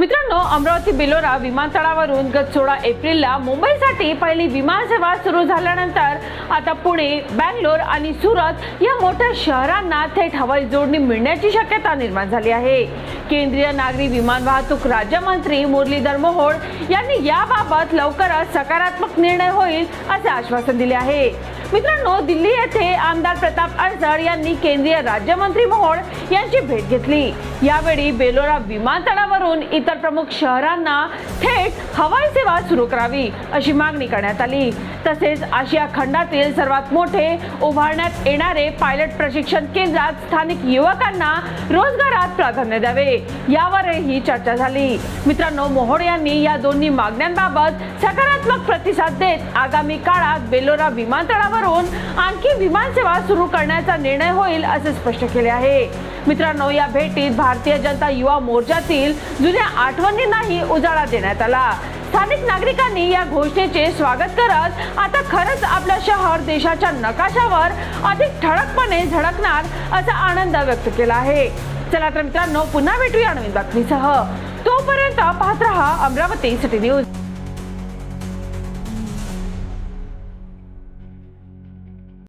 मित्रांनो अमरावती बिलोरा विमानतळावरून गत सोळा एप्रिलला मुंबईसाठी पहिली विमान सेवा सुरू झाल्यानंतर आता पुणे बँगलोर आणि सुरत या मोठ्या शहरांना थेट हवाई जोडणी मिळण्याची शक्यता निर्माण झाली आहे. केंद्रीय नागरी विमान वाहतूक राज्यमंत्री मुरलीधर मोहोळ यांनी याबाबत लवकरच सकारात्मक निर्णय होईल असे आश्वासन दिले आहे. मित्रांनो दिल्ली येथे आमदार प्रताप अडसर यांनी केंद्रीय राज्यमंत्री मोहोळ यांची भेट घेतली. यावेळी बेलोरा विमानतळावरून इतर प्रमुख शहरांना थेट हवाई सेवा सुरू करावी अशी मागणी करण्यात आली. तसेच आशिया खंडातील सर्वात मोठे उभारण्यात येणारे पायलट प्रशिक्षण केंद्रात स्थानिक युवकांना रोजगारात प्राधान्य द्यावे. यावरही चर्चा झाली. मित्रांनो मोहोड यांनी या दोन्ही मागण्यांबाबत सकारात्मक प्रतिसाद देत आगामी काळात बेलोरा विमानतळावरून आणखी विमानसेवा सुरू करण्याचा निर्णय होईल असे स्पष्ट केले आहे. मित्रांनो या भेटीत भारतीय जनता युवा मोर्चातील जुन्या आठवणींनाही उजाळा देण्यात आला. स्थानिक नागरिकांनी या घोषणेचे स्वागत करत आता खरंच आपलं शहर देशाच्या नकाशावर अधिक ठळकपणे झळकणार असा आनंद व्यक्त केला आहे. चला तर मित्रांनो पुन्हा भेटूया नवीन बातमीसह. तोपर्यंत पाहत रहा अमरावती सिटी न्यूज.